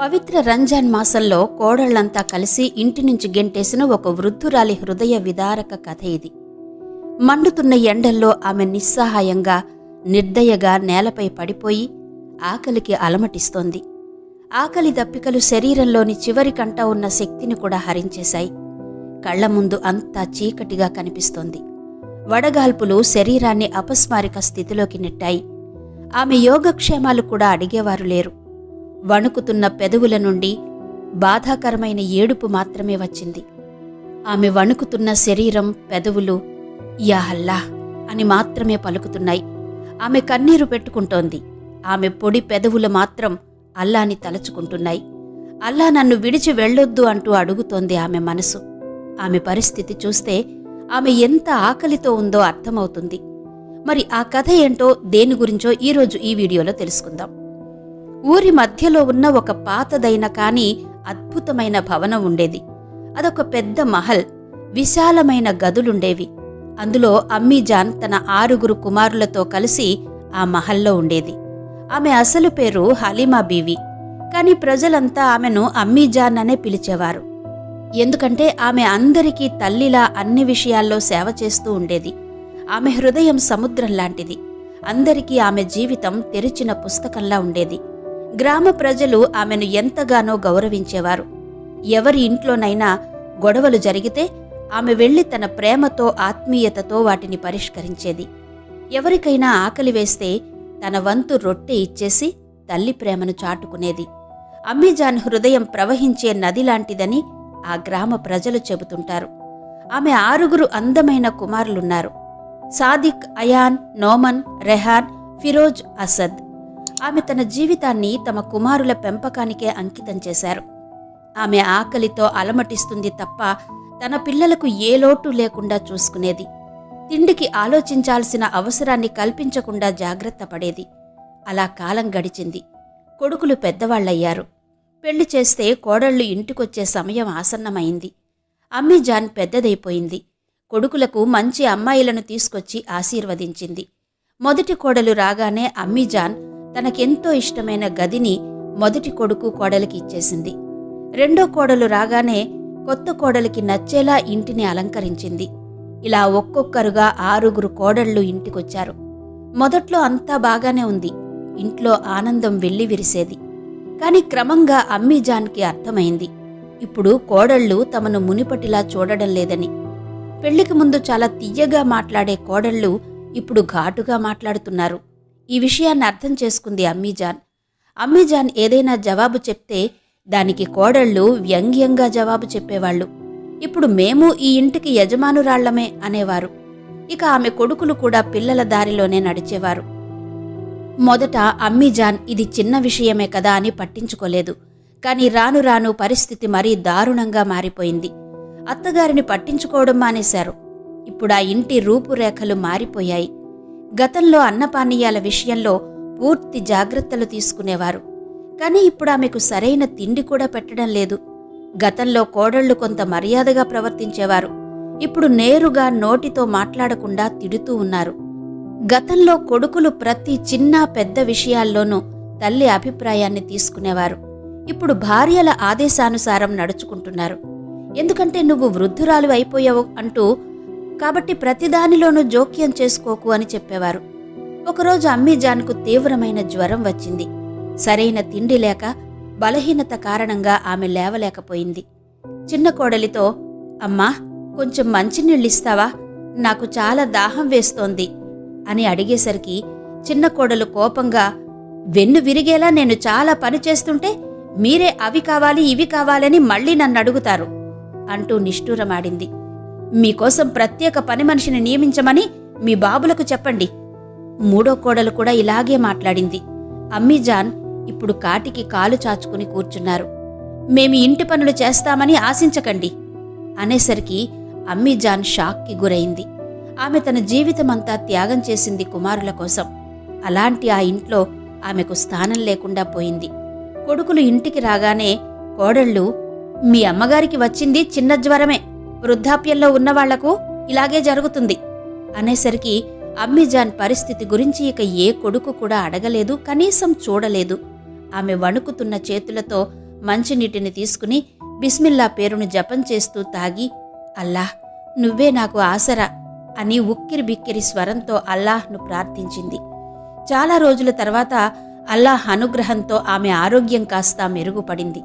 పవిత్ర రంజాన్ మాసంలో కోడళ్ళంతా కలిసి ఇంటి నుంచి గెంటేసిన ఒక వృద్ధురాలి హృదయ విదారక కథ ఇది. మండుతున్న ఎండల్లో ఆమె నిస్సహాయంగా నిర్దయగా నేలపై పడిపోయి ఆకలికి అలమటిస్తోంది. ఆకలి దప్పికలు శరీరంలోని చివరి కంట ఉన్న శక్తిని కూడా హరించేశాయి. కళ్ళ ముందు అంతా చీకటిగా కనిపిస్తోంది. వడగాల్పులు శరీరాన్ని అపస్మారిక స్థితిలోకి నెట్టాయి. ఆమె యోగక్షేమాలు కూడా అడిగేవారు లేరు. వణుకుతున్న పెదవుల నుండి బాధాకరమైన ఏడుపు మాత్రమే వచ్చింది. ఆమె వణుకుతున్న శరీరం పెదవులు యా అల్లా అని మాత్రమే పలుకుతున్నాయి. ఆమె కన్నీరు పెట్టుకుంటోంది. ఆమె పొడి పెదవులు మాత్రం అల్లాని తలుచుకుంటున్నాయి. అల్లా నన్ను విడిచి వెళ్ళొద్దు అంటూ అడుగుతోంది ఆమె మనసు. ఆమె పరిస్థితి చూస్తే ఆమె ఎంత ఆకలితో ఉందో అర్థమవుతుంది. మరి ఆ కథ ఏంటో దేని గురించో ఈరోజు ఈ వీడియోలో తెలుసుకుందాం. ఊరి మధ్యలో ఉన్న ఒక పాతదైన కాని అద్భుతమైన భవనం ఉండేది. అదొక పెద్ద మహల్ విశాలమైన గదులుండేవి. అందులో అమ్మీజాన్ తన ఆరుగురు కుమారులతో కలిసి ఆ మహల్లో ఉండేది. ఆమె అసలు పేరు హలీమా బీవి. కాని ప్రజలంతా ఆమెను అమ్మీజాన్ అనే పిలిచేవారు. ఎందుకంటే ఆమె అందరికీ తల్లిలా అన్ని విషయాల్లో సేవ చేస్తూ ఉండేది. ఆమె హృదయం సముద్రం లాంటిది. అందరికీ ఆమె జీవితం తెరిచిన పుస్తకంలా ఉండేది. గ్రామ ప్రజలు ఆమెను ఎంతగానో గౌరవించేవారు. ఎవరి ఇంట్లోనైనా గొడవలు జరిగితే ఆమె వెళ్ళి తన ప్రేమతో ఆత్మీయతతో వాటిని పరిష్కరించేది. ఎవరికైనా ఆకలి వేస్తే తన వంతు రొట్టె ఇచ్చేసి తల్లి ప్రేమను చాటుకునేది. అమ్మీజాన్ హృదయం ప్రవహించే నది లాంటిదని ఆ గ్రామ ప్రజలు చెబుతుంటారు. ఆమె ఆరుగురు అందమైన కుమారులున్నారు. సాదిక్ అయాన్ నోమన్ రెహాన్ ఫిరోజ్ అసద్. ఆమె తన జీవితాన్ని తమ కుమారుల పెంపకానికే అంకితం చేశారు. ఆమె ఆకలితో అలమటిస్తుంది తప్ప తన పిల్లలకు ఏ లోటు లేకుండా చూసుకునేది. తిండికి ఆలోచించాల్సిన అవసరాన్ని కల్పించకుండా జాగ్రత్త పడేది. అలా కాలం గడిచింది. కొడుకులు పెద్దవాళ్ళయ్యారు పెళ్ళి చేస్తే కోడళ్ళు ఇంటికొచ్చే సమయం ఆసన్నమైంది. అమ్మీజాన్ పెద్దదైపోయింది. కొడుకులకు మంచి అమ్మాయిలను తీసుకొచ్చి ఆశీర్వదించింది. మొదటి కోడలు రాగానే అమ్మీజాన్ తనకెంతో ఇష్టమైన గదిని మొదటి కొడుకు కోడలికి ఇచ్చేసింది. రెండో కోడలు రాగానే కొత్త కోడలికి నచ్చేలా ఇంటిని అలంకరించింది. ఇలా ఒక్కొక్కరుగా ఆరుగురు కోడళ్ళు ఇంటికొచ్చారు. మొదట్లో అంతా బాగానే ఉంది. ఇంట్లో ఆనందం వెళ్ళి విరిసేది. కాని క్రమంగా అమ్మీజాన్కి అర్థమైంది. ఇప్పుడు కోడళ్ళు తమను మునిపటిలా చూడడం లేదని. పెళ్ళికి ముందు చాలా తియ్యగా మాట్లాడే కోడళ్ళు ఇప్పుడు ఘాటుగా మాట్లాడుతున్నారు. ఈ విషయాన్ని అర్థం చేసుకుంది అమ్మీజాన్. అమ్మీజాన్ ఏదైనా జవాబు చెప్తే దానికి కోడళ్ళు వ్యంగ్యంగా జవాబు చెప్పేవాళ్ళు. ఇప్పుడు మేము ఈ ఇంటికి యజమానురాళ్ళమే అనేవారు. ఇక ఆమె కొడుకులు కూడా పిల్లల దారిలోనే నడిచేవారు. మొదట అమ్మీజాన్ ఇది చిన్న విషయమే కదా అని పట్టించుకోలేదు. కాని రాను రాను పరిస్థితి మరీ దారుణంగా మారిపోయింది. అత్తగారిని పట్టించుకోవడం మానేశారు. ఇప్పుడు ఆ ఇంటి రూపురేఖలు మారిపోయాయి. గతంలో అన్నపానీయాల విషయంలో పూర్తి జాగ్రత్తలు తీసుకునేవారు. కానీ ఇప్పుడు ఆమెకు సరైన తిండి కూడా పెట్టడం లేదు. గతంలో కోడళ్ళు కొంత మర్యాదగా ప్రవర్తించేవారు. ఇప్పుడు నేరుగా నోటితో మాట్లాడకుండా తిడుతూ ఉన్నారు. గతంలో కొడుకులు ప్రతి చిన్న పెద్ద విషయాల్లోనూ తల్లి అభిప్రాయాన్ని తీసుకునేవారు. ఇప్పుడు భార్యల ఆదేశానుసారం నడుచుకుంటున్నారు. ఎందుకంటే నువ్వు వృద్ధురాలు అయిపోయావు అంటూ కాబట్టి ప్రతిదానిలోనూ జోక్యం చేసుకోకు అని చెప్పేవారు. ఒకరోజు అమ్మీజాన్కు తీవ్రమైన జ్వరం వచ్చింది. సరైన తిండి లేక బలహీనత కారణంగా ఆమె లేవలేకపోయింది. చిన్న కోడలితో అమ్మా కొంచెం మంచినీళ్ళిస్తావా? నాకు చాలా దాహం వేస్తోంది అని అడిగేసరికి చిన్న కోడలు కోపంగా వెన్ను విరిగేలా నేను చాలా పని చేస్తుంటే మీరే అవి కావాలి ఇవి కావాలని మళ్ళీ నన్ను అడుగుతారు అంటూ నిష్ఠూరమాడింది. మీకోసం ప్రత్యేక పని మనిషిని నియమించమని మీ బాబులకు చెప్పండి. మూడో కోడలు కూడా ఇలాగే మాట్లాడింది. అమ్మీజాన్ ఇప్పుడు కాటికి కాలు చాచుకుని కూర్చున్నారు. మేమి ఇంటి పనులు చేస్తామని ఆశించకండి అనేసరికి అమ్మీజాన్ షాక్కి గురైంది. ఆమె తన జీవితమంతా త్యాగం చేసింది కుమారుల కోసం. అలాంటి ఆ ఇంట్లో ఆమెకు స్థానం లేకుండా పోయింది. కొడుకులు ఇంటికి రాగానే కోడళ్ళు మీ అమ్మగారికి వచ్చింది చిన్న జ్వరమే. వృద్ధాప్యంలో ఉన్నవాళ్ళకు ఇలాగే జరుగుతుంది. అనేసరికి అమ్మిజాన్ పరిస్థితి గురించి ఇక ఏ కొడుకు కూడా అడగలేదు కనీసం చూడలేదు. ఆమె వణుకుతున్న చేతులతో మంచినీటిని తీసుకుని బిస్మిల్లా పేరును జపం చేస్తూ తాగి అల్లాహ్ నువ్వే నాకు ఆసరా అని ఉక్కిరి బిక్కిరి స్వరంతో అల్లాహ్ను ప్రార్థించింది. చాలా రోజుల తర్వాత అల్లాహ్ అనుగ్రహంతో ఆమె ఆరోగ్యం కాస్త మెరుగుపడింది.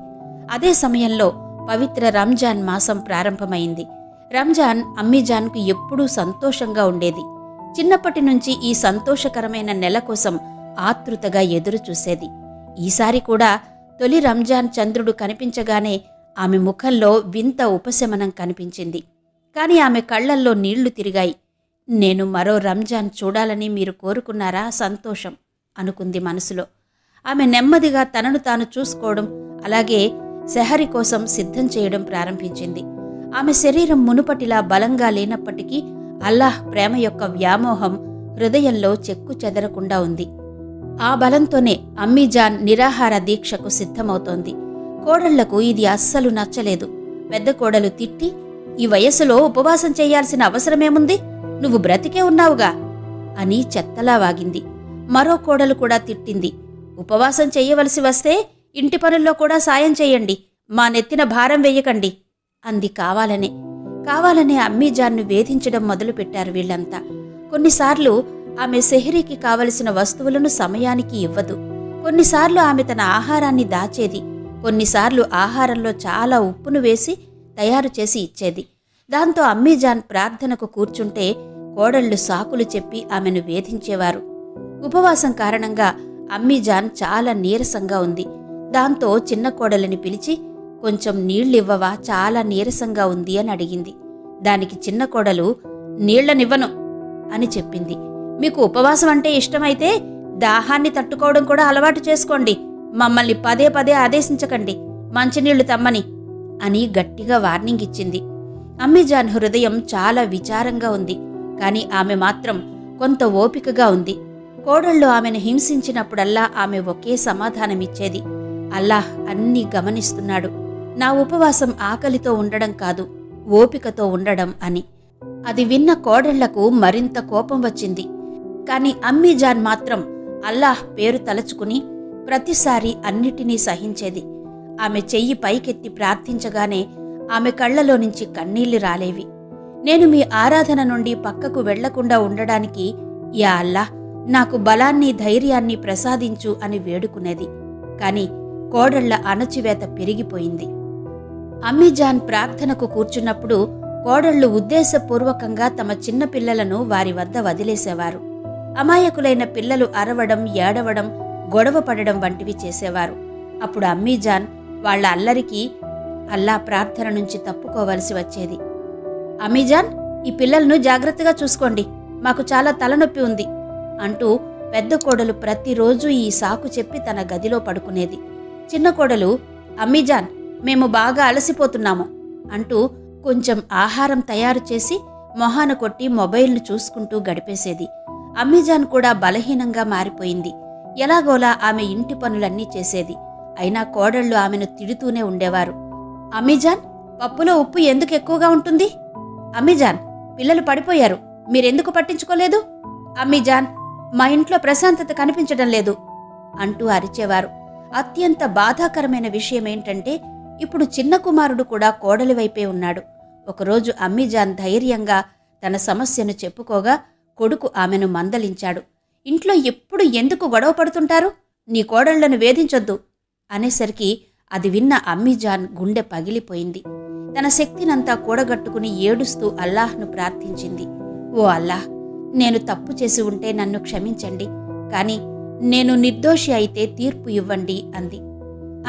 అదే సమయంలో పవిత్ర రంజాన్ మాసం ప్రారంభమైంది. రంజాన్ అమ్మీజాన్కు ఎప్పుడూ సంతోషంగా ఉండేది. చిన్నప్పటి నుంచి ఈ సంతోషకరమైన నెల కోసం ఆతృతగా ఎదురుచూసేది. ఈసారి కూడా తొలి రంజాన్ చంద్రుడు కనిపించగానే ఆమె ముఖంలో వింత ఉపశమనం కనిపించింది. కాని ఆమె కళ్ళల్లో నీళ్ళు తిరిగాయి. నేను మరో రంజాన్ చూడాలని మీరు కోరుకున్నారా సంతోషం? అనుకుంది మనసులో. ఆమె నెమ్మదిగా తనను తాను చూసుకోవడం అలాగే సెహరి కోసం సిద్ధం చేయడం ప్రారంభించింది. ఆమె శరీరం మునుపటిలా బలంగా లేనప్పటికీ అల్లాహ్ ప్రేమ యొక్క వ్యామోహం హృదయంలో చెక్కు చెదరకుండా ఉంది. ఆ బలంతోనే అమ్మీజాన్ నిరాహార దీక్షకు సిద్ధమవుతోంది. కోడళ్ళకు ఇది అస్సలు నచ్చలేదు. పెద్ద కోడలు తిట్టి ఈ వయస్సులో ఉపవాసం చేయాల్సిన అవసరమేముంది? నువ్వు బ్రతికే ఉన్నావుగా? అని చెత్తలా వాగింది మరో కోడలు కూడా తిట్టింది ఉపవాసం చేయవలసి వస్తే ఇంటి పనుల్లో కూడా సాయం చేయండి. మా నెత్తిన భారం వెయ్యకండి అంది కావాలనే. కావాలనే అమ్మీజాన్ను వేధించడం మొదలుపెట్టారు వీళ్ళంతా కొన్నిసార్లు ఆమె సెహరీకి కావలసిన వస్తువులను సమయానికి ఇవ్వదు. కొన్నిసార్లు ఆమె తన ఆహారాన్ని దాచేది. కొన్నిసార్లు ఆహారంలో చాలా ఉప్పును వేసి తయారు చేసి ఇచ్చేది. దాంతో అమ్మీజాన్ ప్రార్థనకు కూర్చుంటే కోడళ్ళు సాకులు చెప్పి ఆమెను వేధించేవారు. ఉపవాసం కారణంగా అమ్మీజాన్ చాలా నీరసంగా ఉంది. దాంతో చిన్న కోడలిని పిలిచి కొంచెం నీళ్ళివ్వవా? చాలా నీరసంగా ఉంది అని అడిగింది. దానికి చిన్న కోడలు నీళ్ళనివ్వను అని చెప్పింది. మీకు ఉపవాసం అంటే ఇష్టమైతే దాహాన్ని తట్టుకోవడం కూడా అలవాటు చేసుకోండి. మమ్మల్ని పదే పదే ఆదేశించకండి. మంచినీళ్ళు తమ్మని అని గట్టిగా వార్నింగ్ ఇచ్చింది. అమ్మిజాన్ హృదయం చాలా విచారంగా ఉంది. కాని ఆమె మాత్రం కొంత ఓపికగా ఉంది. కోడళ్ళు ఆమెను హింసించినప్పుడల్లా ఆమె ఒకే సమాధానమిచ్చేది. అల్లాహ్ అన్నీ గమనిస్తున్నాడు. నా ఉపవాసం ఆకలితో ఉండడం కాదు ఓపికతో ఉండడం అని. అది విన్న కోడళ్ళకు మరింత కోపం వచ్చింది. కాని అమ్మీజాన్ మాత్రం అల్లాహ్ పేరు తలచుకుని ప్రతిసారి అన్నిటినీ సహించేది. ఆమె చెయ్యి పైకెత్తి ప్రార్థించగానే ఆమె కళ్ళలో నుంచి కన్నీళ్ళు రాలేవి. నేను మీ ఆరాధన నుండి పక్కకు వెళ్ళకుండా ఉండడానికి యా అల్లాహ్ నాకు బలాన్ని ధైర్యాన్ని ప్రసాదించు అని వేడుకునేది. కాని కోడళ్ళ అణచివేత పెరిగిపోయింది. అమ్మిజాన్ ప్రార్థనకు కూర్చున్నప్పుడు కోడళ్ళు ఉద్దేశపూర్వకంగా తమ చిన్న పిల్లలను వారి వద్ద వదిలేసేవారు. అమాయకులైన పిల్లలు అరవడం ఏడవడం గొడవ పడడం వంటివి చేసేవారు. అప్పుడు అమ్మీజాన్ వాళ్ళ అల్లరికి అల్లా ప్రార్థన నుంచి తప్పుకోవలసి వచ్చేది. అమీజాన్ ఈ పిల్లలను జాగ్రత్తగా చూసుకోండి. మాకు చాలా తలనొప్పి ఉంది అంటూ పెద్ద కోడలు ప్రతిరోజు ఈ సాకు చెప్పి తన గదిలో పడుకునేది. చిన్న కోడలు అమ్మీజాన్ మేము బాగా అలసిపోతున్నాము అంటూ కొంచెం ఆహారం తయారు చేసి మొహాన కొట్టి మొబైల్ను చూసుకుంటూ గడిపేసేది. అమ్మీజాన్ కూడా బలహీనంగా మారిపోయింది. ఎలాగోలా ఆమె ఇంటి పనులన్నీ చేసేది. అయినా కోడళ్ళు ఆమెను తిడుతూనే ఉండేవారు. అమ్మీజాన్ పప్పులో ఉప్పు ఎందుకు ఎక్కువగా ఉంటుంది? అమ్మీజాన్ పిల్లలు పడిపోయారు. మీరెందుకు పట్టించుకోలేదు? అమ్మీజాన్ మా ఇంట్లో ప్రశాంతత కనిపించడం లేదు అంటూ అరిచేవారు. అత్యంత బాధాకరమైన విషయం ఏంటంటే ఇప్పుడు చిన్న కుమారుడు కూడా కోడలి వైపే ఉన్నాడు. ఒకరోజు అమ్మిజాన్ ధైర్యంగా తన సమస్యను చెప్పుకోగా కొడుకు ఆమెను మందలించాడు. ఇంట్లో ఎప్పుడు ఎందుకు గొడవ పడుతుంటారు? నీ కోడళ్ళను వేధించొద్దు అనేసరికి అది విన్న అమ్మిజాన్ గుండె పగిలిపోయింది. తన శక్తినంతా కూడగట్టుకుని ఏడుస్తూ అల్లాహ్ను ప్రార్థించింది. ఓ అల్లాహ్ నేను తప్పు చేసి ఉంటే నన్ను క్షమించండి. కానీ నేను నిర్దోషి అయితే తీర్పు ఇవ్వండి అంది.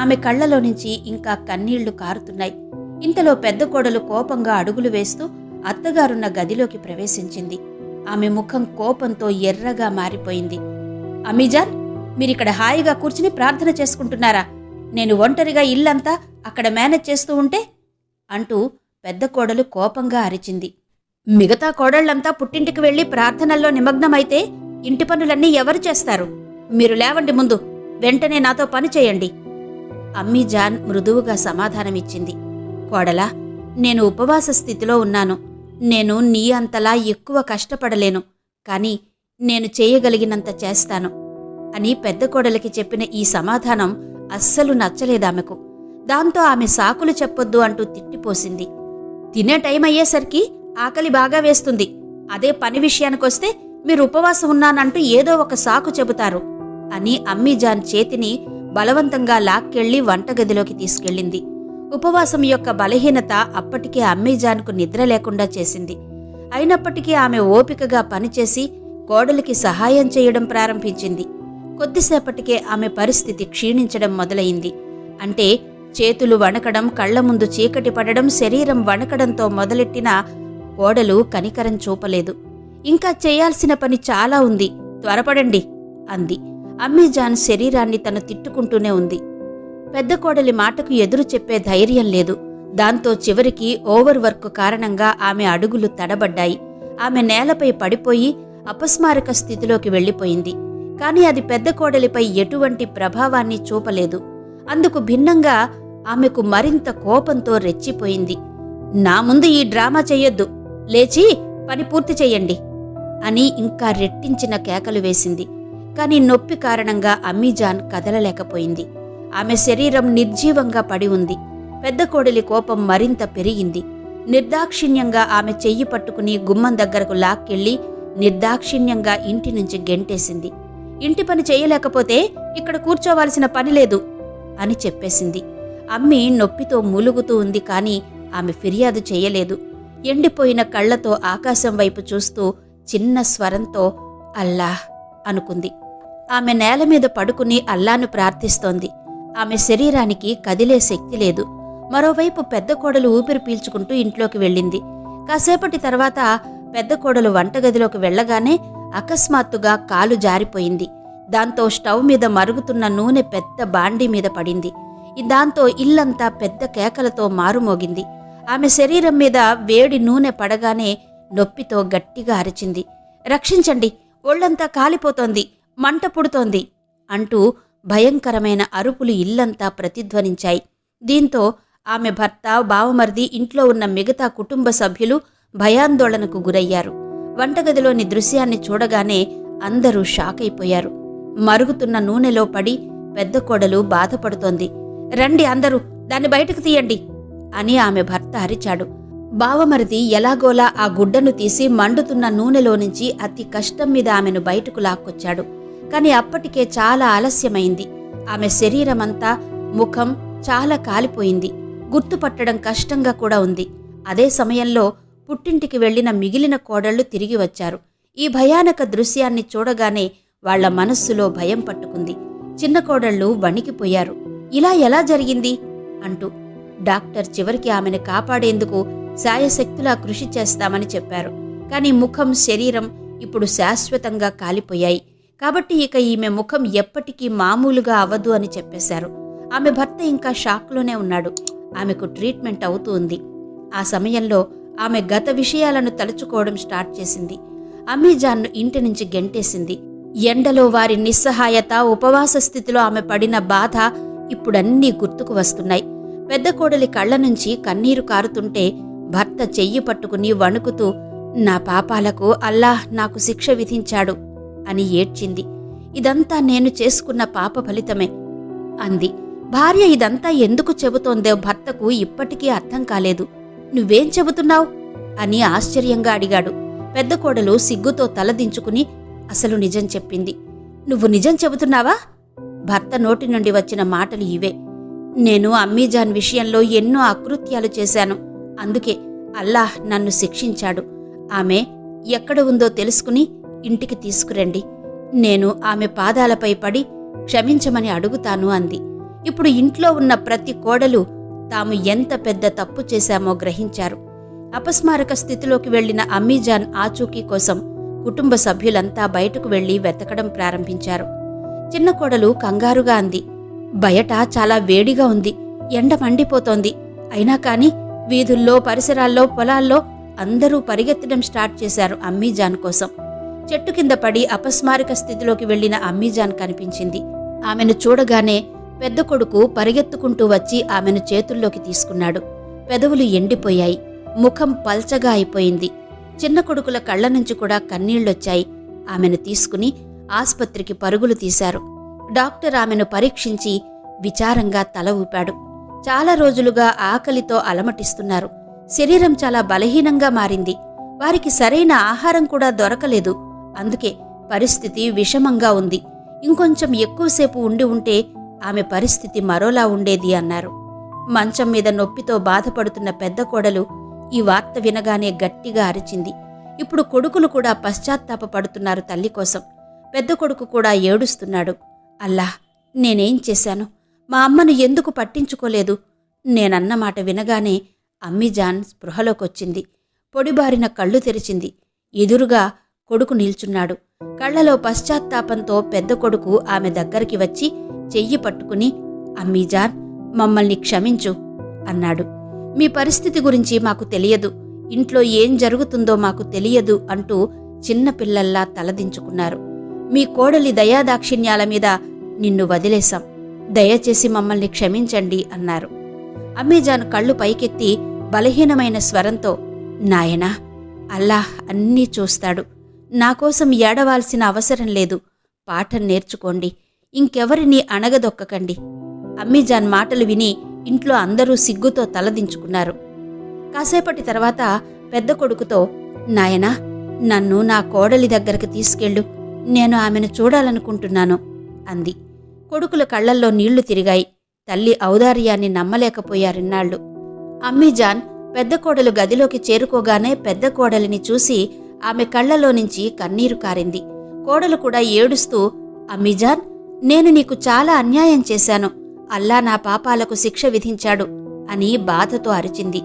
ఆమె కళ్ళలో నుంచి ఇంకా కన్నీళ్ళు కారుతున్నాయి. ఇంతలో పెద్ద కోడలు కోపంగా అడుగులు వేస్తూ అత్తగారున్న గదిలోకి ప్రవేశించింది. ఆమె ముఖం కోపంతో ఎర్రగా మారిపోయింది. అమీజాన్ మీరిక్కడ హాయిగా కూర్చుని ప్రార్థన చేసుకుంటున్నారా? నేను ఒంటరిగా ఇల్లంతా అక్కడ మేనేజ్ చేస్తూ ఉంటే? అంటూ పెద్ద కోడలు కోపంగా అరిచింది. మిగతా కోడళ్ళంతా పుట్టింటికి వెళ్ళి ప్రార్థనల్లో నిమగ్నమైతే ఇంటి పనులన్నీ ఎవరు చేస్తారు? మీరు లేవండి ముందు. వెంటనే నాతో పని చేయండి. అమ్మీజాన్ మృదువుగా సమాధానమిచ్చింది. కోడలా నేను ఉపవాస స్థితిలో ఉన్నాను. నేను నీ అంతలా ఎక్కువ కష్టపడలేను. కాని నేను చేయగలిగినంత చేస్తాను. అని పెద్ద కోడలికి చెప్పిన ఈ సమాధానం అస్సలు నచ్చలేదామెకు. దాంతో ఆమె సాకులు చెప్పొద్దు అంటూ తిట్టిపోసింది. తినే టైం అయ్యేసరికి ఆకలి బాగా వేస్తుంది. అదే పని విషయానికొస్తే మీరు ఉపవాసం ఉన్నానంటూ ఏదో ఒక సాకు చెబుతారు. అని అమ్మీజాన్ చేతిని బలవంతంగా లాక్కెళ్ళి వంటగదిలోకి తీసుకెళ్ళింది. ఉపవాసం యొక్క బలహీనత అప్పటికే అమ్మీజాన్కు నిద్ర లేకుండా చేసింది. అయినప్పటికీ ఆమె ఓపికగా పనిచేసి కోడలికి సహాయం చేయడం ప్రారంభించింది. కొద్దిసేపటికే ఆమె పరిస్థితి క్షీణించడం మొదలైంది. అంటే చేతులు వణకడం కళ్ళ ముందు చీకటి పడడం శరీరం వణకడంతో మొదలెట్టిన కోడలు కనికరం చూపలేదు. ఇంకా చేయాల్సిన పని చాలా ఉంది. త్వరపడండి అంది. అమ్మేజాన్ శరీరాన్ని తను తిట్టుకుంటూనే ఉంది. పెద్ద కోడలి మాటకు ఎదురు చెప్పే ధైర్యం లేదు. దాంతో చివరికి ఓవర్ వర్క్ కారణంగా ఆమె అడుగులు తడబడ్డాయి. ఆమె నేలపై పడిపోయి అపస్మారక స్థితిలోకి వెళ్ళిపోయింది. కానీ అది పెద్ద కోడలిపై ఎటువంటి ప్రభావాన్ని చూపలేదు. అందుకు భిన్నంగా ఆమెకు మరింత కోపంతో రెచ్చిపోయింది. నా ముందు ఈ డ్రామా చెయ్యొద్దు. లేచి పని పూర్తి చెయ్యండి అని ఇంకా రెట్టించిన కేకలు వేసింది. కానీ నొప్పి కారణంగా అమ్మీజాన్ కదలలేకపోయింది. ఆమె శరీరం నిర్జీవంగా పడి ఉంది. పెద్ద కోడలి కోపం మరింత పెరిగింది. నిర్దాక్షిణ్యంగా ఆమె చెయ్యి పట్టుకుని గుమ్మం దగ్గరకు లాక్కెళ్ళి నిర్దాక్షిణ్యంగా ఇంటి నుంచి గెంటేసింది. ఇంటి పని చేయలేకపోతే ఇక్కడ కూర్చోవాల్సిన పని లేదు అని చెప్పేసింది. అమ్మి నొప్పితో మూలుగుతూ ఉంది కానీ ఆమె ఫిర్యాదు చేయలేదు. ఎండిపోయిన కళ్ళతో ఆకాశం వైపు చూస్తూ చిన్న స్వరంతో అల్లాహ్ అనుకుంది. ఆమె నేల మీద పడుకుని అల్లాను ప్రార్థిస్తోంది. ఆమె శరీరానికి కదిలే శక్తి లేదు. మరోవైపు పెద్ద కోడలు ఊపిరి పీల్చుకుంటూ ఇంట్లోకి వెళ్ళింది. కాసేపటి తర్వాత పెద్ద కోడలు వంటగదిలోకి వెళ్ళగానే అకస్మాత్తుగా కాలు జారిపోయింది. దాంతో స్టవ్ మీద మరుగుతున్న నూనె పెద్ద బాండీ మీద పడింది. దాంతో ఇల్లంతా పెద్ద కేకలతో మారుమోగింది. ఆమె శరీరం మీద వేడి నూనె పడగానే నొప్పితో గట్టిగా అరిచింది. రక్షించండి. ఒళ్ళంతా కాలిపోతోంది. మంట పుడుతోంది అంటూ భయంకరమైన అరుపులు ఇల్లంతా ప్రతిధ్వనించాయి. దీంతో ఆమె భర్త బావమరిది ఇంట్లో ఉన్న మిగతా కుటుంబ సభ్యులు భయాందోళనకు గురయ్యారు. వంటగదిలోని దృశ్యాన్ని చూడగానే అందరూ షాక్ అయిపోయారు మరుగుతున్న నూనెలో పడి పెద్ద కోడలు బాధపడుతోంది. రండి అందరూ దాన్ని బయటకు తీయండి అని ఆమె భర్త అరిచాడు. బావమరిది ఎలాగోలా ఆ గుడ్డను తీసి మండుతున్న నూనెలో నుంచి అతి కష్టం మీద ఆమెను బయటకు లాక్కొచ్చాడు. కానీ అప్పటికే చాలా ఆలస్యమైంది. ఆమె శరీరమంతా ముఖం చాలా కాలిపోయింది. గుర్తుపట్టడం కష్టంగా కూడా ఉంది. అదే సమయంలో పుట్టింటికి వెళ్ళిన మిగిలిన కోడళ్ళు తిరిగి వచ్చారు. ఈ భయానక దృశ్యాన్ని చూడగానే వాళ్ళ మనస్సులో భయం పట్టుకుంది. చిన్న కోడళ్ళు వణికిపోయారు. ఇలా ఎలా జరిగింది? అంటూ. డాక్టర్ చివరికి ఆమెను కాపాడేందుకు శాయశక్తులా కృషి చేస్తామని చెప్పారు. కానీ ముఖం శరీరం ఇప్పుడు శాశ్వతంగా కాలిపోయాయి. కాబట్టి ఇక ఈమె ముఖం ఎప్పటికీ మామూలుగా అవ్వదు అని చెప్పేశారు. ఆమె భర్త ఇంకా షాక్లోనే ఉన్నాడు. ఆమెకు ట్రీట్మెంట్ అవుతూ ఉంది. ఆ సమయంలో ఆమె గత విషయాలను తలుచుకోవడం స్టార్ట్ చేసింది. అమీజాన్ను ఇంటి నుంచి గెంటేసింది. ఎండలో వారి నిస్సహాయత ఉపవాస స్థితిలో ఆమె పడిన బాధ ఇప్పుడన్నీ గుర్తుకు వస్తున్నాయి. పెద్ద కోడలి కళ్ళ నుంచి కన్నీరు కారుతుంటే భర్త చెయ్యి పట్టుకుని వణుకుతూ నా పాపాలకు అల్లాహ్ నాకు శిక్ష విధించాడు. అని ఏడ్చింది. ఇదంతా నేను చేసుకున్న పాప ఫలితమే అంది. భార్య ఇదంతా ఎందుకు చెబుతోందో భర్తకు ఇప్పటికీ అర్థం కాలేదు. నువ్వేం చెబుతున్నావు? అని ఆశ్చర్యంగా అడిగాడు. పెద్ద కోడలు సిగ్గుతో తలదించుకుని అసలు నిజం చెప్పింది. నువ్వు నిజం చెబుతున్నావా? భర్త నోటి నుండి వచ్చిన మాటలు ఇవే. నేను అమ్మీజాన్ విషయంలో ఎన్నో అకృత్యాలు చేశాను. అందుకే అల్లాహ్ నన్ను శిక్షించాడు. ఆమె ఎక్కడ ఉందో తెలుసుకుని ఇంటికి తీసుకురండి. నేను ఆమె పాదాలపై పడి క్షమించమని అడుగుతాను అంది. ఇప్పుడు ఇంట్లో ఉన్న ప్రతి కోడలు తాము ఎంత పెద్ద తప్పు చేశామో గ్రహించారు. అపస్మారక స్థితిలోకి వెళ్ళిన అమ్మీజాన్ ఆచూకీ కోసం కుటుంబ సభ్యులంతా బయటకు వెళ్ళి వెతకడం ప్రారంభించారు. చిన్న కోడలు కంగారుగా అంది. బయట చాలా వేడిగా ఉంది. ఎండ మండిపోతోంది. అయినా కాని వీధుల్లో పరిసరాల్లో పొలాల్లో అందరూ పరిగెత్తడం స్టార్ట్ చేశారు అమ్మీజాన్ కోసం. చెట్టు కింద పడి అపస్మారక స్థితిలోకి వెళ్ళిన అమ్మీజాన్ కనిపించింది. ఆమెను చూడగానే పెద్ద కొడుకు పరిగెత్తుకుంటూ వచ్చి ఆమెను చేతుల్లోకి తీసుకున్నాడు. పెదవులు ఎండిపోయాయి. ముఖం పల్చగా అయిపోయింది. చిన్న కొడుకుల కళ్ళ నుంచి కూడా కన్నీళ్ళొచ్చాయి ఆమెను తీసుకుని ఆసుపత్రికి పరుగులు తీశారు. డాక్టర్ ఆమెను పరీక్షించి విచారంగా తల ఊపాడు. చాలా రోజులుగా ఆకలితో అలమటిస్తున్నారు. శరీరం చాలా బలహీనంగా మారింది. వారికి సరైన ఆహారం కూడా దొరకలేదు. అందుకే పరిస్థితి విషమంగా ఉంది. ఇంకొంచెం ఎక్కువసేపు ఉండి ఉంటే ఆమె పరిస్థితి మరోలా ఉండేది అన్నారు. మంచం మీద నొప్పితో బాధపడుతున్న పెద్ద కోడలు ఈ వార్త వినగానే గట్టిగా అరిచింది. ఇప్పుడు కొడుకులు కూడా పశ్చాత్తాపపడుతున్నారు తల్లి కోసం. పెద్ద కొడుకు కూడా ఏడుస్తున్నాడు. అల్లా నేనేం చేశాను? మా అమ్మను ఎందుకు పట్టించుకోలేదు? నేనన్న మాట వినగానే అమ్మిజాన్ స్పృహలోకొచ్చింది. పొడిబారిన కళ్ళు తెరిచింది. ఎదురుగా కొడుకు నిల్చున్నాడు. కళ్ళలో పశ్చాత్తాపంతో పెద్ద కొడుకు ఆమె దగ్గరికి వచ్చి చెయ్యి పట్టుకుని అమ్మీజాన్ మమ్మల్ని క్షమించు అన్నాడు. మీ పరిస్థితి గురించి మాకు తెలియదు. ఇంట్లో ఏం జరుగుతుందో మాకు తెలియదు అంటూ చిన్నపిల్లల్లా తలదించుకున్నారు. మీ కోడలి దయాదాక్షిణ్యాల మీద నిన్ను వదిలేశాం. దయచేసి మమ్మల్ని క్షమించండి అన్నారు. అమ్మేజాన్ కళ్ళు పైకెత్తి బలహీనమైన స్వరంతో నాయనా అల్లాహ్ అన్నీ చూస్తాడు. నా కోసం ఏడవాల్సిన అవసరం లేదు. పాఠం నేర్చుకోండి. ఇంకెవరిని అణగదొక్కకండి. అమ్మీజాన్ మాటలు విని ఇంట్లో అందరూ సిగ్గుతో తలదించుకున్నారు. కాసేపటి తర్వాత పెద్ద కొడుకుతో నాయనా నన్ను నా కోడలి దగ్గరకు తీసుకెళ్ళు. నేను ఆమెను చూడాలనుకుంటున్నాను అంది. కొడుకుల కళ్ళల్లో నీళ్ళు తిరిగాయి. తల్లి ఔదార్యాన్ని నమ్మలేకపోయారిన్నాళ్ళు. అమ్మీజాన్ పెద్ద కోడలు గదిలోకి చేరుకోగానే పెద్ద కోడలిని చూసి ఆమె కళ్ళలో నుంచి కన్నీరు కారింది. కోడలు కూడా ఏడుస్తూ అమ్మీజాన్ నేను నీకు చాలా అన్యాయం చేశాను. అల్లా నా పాపాలకు శిక్ష విధించాడు అని బాధతో అరిచింది.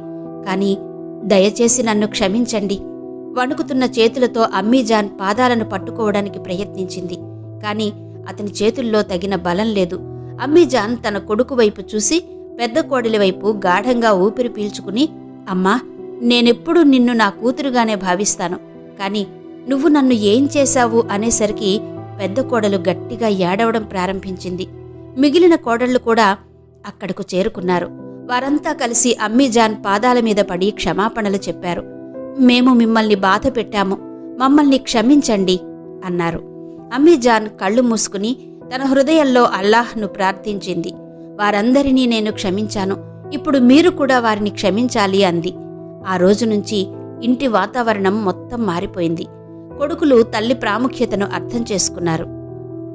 కాని దయచేసి నన్ను క్షమించండి. వణుకుతున్న చేతులతో అమ్మీజాన్ పాదాలను పట్టుకోవడానికి ప్రయత్నించింది. కాని అతని చేతుల్లో తగిన బలం లేదు. అమ్మీజాన్ తన కొడుకు వైపు చూసి పెద్ద కోడలి వైపు గాఢంగా ఊపిరి పీల్చుకుని అమ్మా నేనెప్పుడూ నిన్ను నా కూతురుగానే భావిస్తాను. కాని నువ్వు నన్ను ఏం చేశావు అనేసరికి పెద్ద కోడలు గట్టిగా ఏడవడం ప్రారంభించింది. మిగిలిన కోడళ్ళు కూడా అక్కడకు చేరుకున్నారు. వారంతా కలిసి అమ్మీజాన్ పాదాల మీద పడి క్షమాపణలు చెప్పారు. మేము మిమ్మల్ని బాధ పెట్టాము. మమ్మల్ని క్షమించండి అన్నారు. అమ్మీజాన్ కళ్ళు మూసుకుని తన హృదయంలో అల్లాహ్ను ప్రార్థించింది. వారందరినీ నేను క్షమించాను. ఇప్పుడు మీరు కూడా వారిని క్షమించాలి అంది. ఆ రోజు నుంచి ఇంటి వాతావరణం మొత్తం మారిపోయింది. కొడుకులు తల్లి ప్రాముఖ్యతను అర్థం చేసుకున్నారు.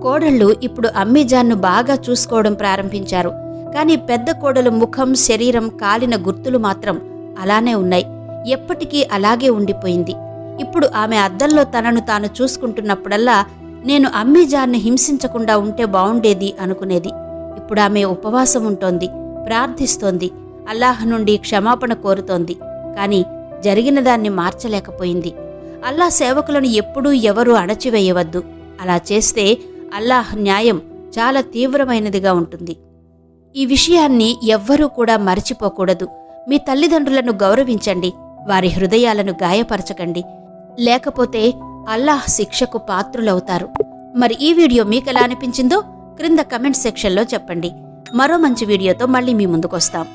కోడళ్ళు ఇప్పుడు అమ్మీజాన్ను బాగా చూసుకోవడం ప్రారంభించారు. కానీ పెద్ద కోడలు ముఖం శరీరం కాలిన గుర్తులు మాత్రం అలానే ఉన్నాయి. ఎప్పటికీ అలాగే ఉండిపోయింది. ఇప్పుడు ఆమె అద్దంలో తనను తాను చూసుకుంటున్నప్పుడల్లా నేను అమ్మీజాన్ని హింసించకుండా ఉంటే బావుండేది అనుకునేది. ఇప్పుడు ఆమె ఉపవాసం ఉంటోంది ప్రార్థిస్తోంది అల్లాహ్ నుండి క్షమాపణ కోరుతోంది. కానీ జరిగిన దాన్ని మార్చలేకపోయింది. అల్లా సేవకులను ఎప్పుడూ ఎవరూ అణచివేయవద్దు. అలా చేస్తే అల్లాహ్ న్యాయం చాలా తీవ్రమైనదిగా ఉంటుంది. ఈ విషయాన్ని ఎవ్వరూ కూడా మరచిపోకూడదు. మీ తల్లిదండ్రులను గౌరవించండి. వారి హృదయాలను గాయపరచకండి. లేకపోతే అల్లాహ్ శిక్షకు పాత్రులవుతారు. మరి ఈ వీడియో మీకు ఎలా అనిపించిందో క్రింద కమెంట్ సెక్షన్లో చెప్పండి. మరో మంచి వీడియోతో మళ్ళీ మీ ముందుకొస్తాం.